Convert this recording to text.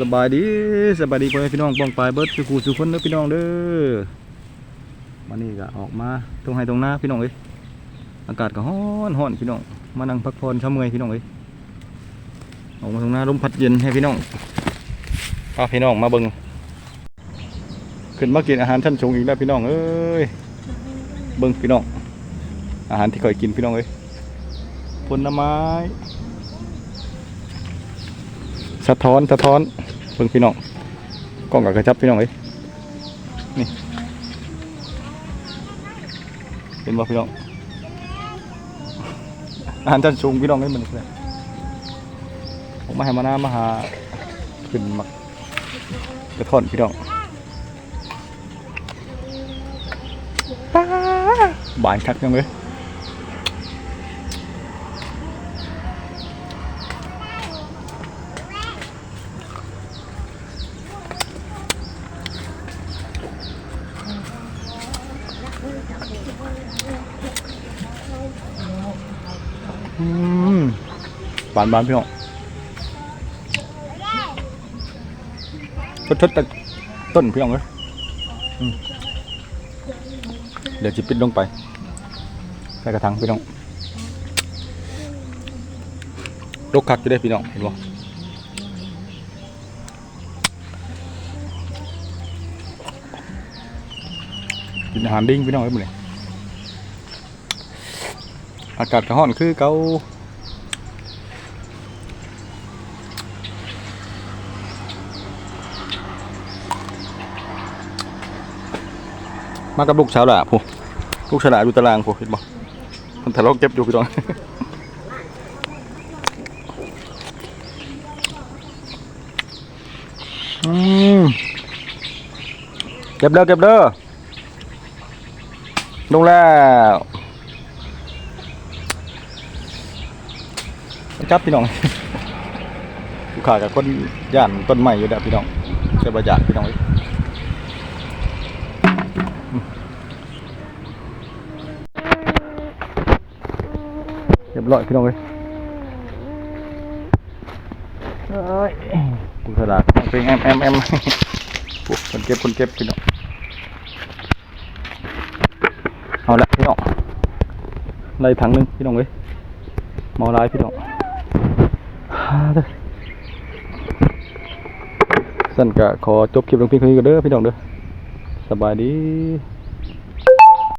สบายดีสบายดีพ่อแม่พี่น้องป้องปลายเบิดสุขูสุขคนเด้อพี่น้องเด้อมานี่ก็ออกมาตรงไห้ตรงหน้าพี่น้องเอ้ยอากาศก็ร้อนร้อนพี่น้องมานั่งพักผ่อนช้าเมื่อยพี่น้องเอ้ยออกมาตรงหน้าลมพัดเย็นให้พี่น้องพาพี่น้องมาเบิ่งขึ้นมากินอาหารชั้นสูงอีกแล้วพี่น้องเอ้ยเบิ่งพี่น้อง อาหารที่เคยกินพี่น้องเอ้ยผลไม้ สะท้อนสะท้อนเบิ่งพี่น้องกล้องกับกระชับพี่น้องเอ้ยนี่เห็นบ่พี่น้องอาหารชั้นสูงพี่น้องเอ้ยมันเลยผมมาให้มาหน้ามาหาขึ้นมากระท่อนพี่น้องป้าบานคักจังเลย อืมบานบานพี่น้องทดทดแต่ต้นพี่น้องเลยเดี๋ยวจิปิดลงไปใส่กระถางพี่น้องลกคักจะได้พี่น้องเห็นบ่กินอาหารดิ้งพี่น้องไว้หมดเลย อากาศกระห้อนคือเกามากับลูกสาวหล่ะผู้ลูกฉลาดดูตารางผู้เห็นบ่มันทะเลาะเก็บอยู่พี่น้องเก็บเด้อเก็บเด้อลงแล้ว จับพี่น้องลูกค้ากับคนย่านต้นใหม่อยู่เด้อพี่น้องเจะประยัดพี่น้องเอ้ยเรียบร้อยพี่น้องเอ้ยเอ้ยกูสลาดเพลงแอมแอมแอมพวกคนเก็บคนเก็บพี่น้องเอาละพี่น้องไล่ถังหนึงพี่น้องเอ้ยเมาลายพี่น้อง สั้นกะขอจบคลิปลงเพียงเท่านี้ก็เด้อพี่น้องเด้อสบายดี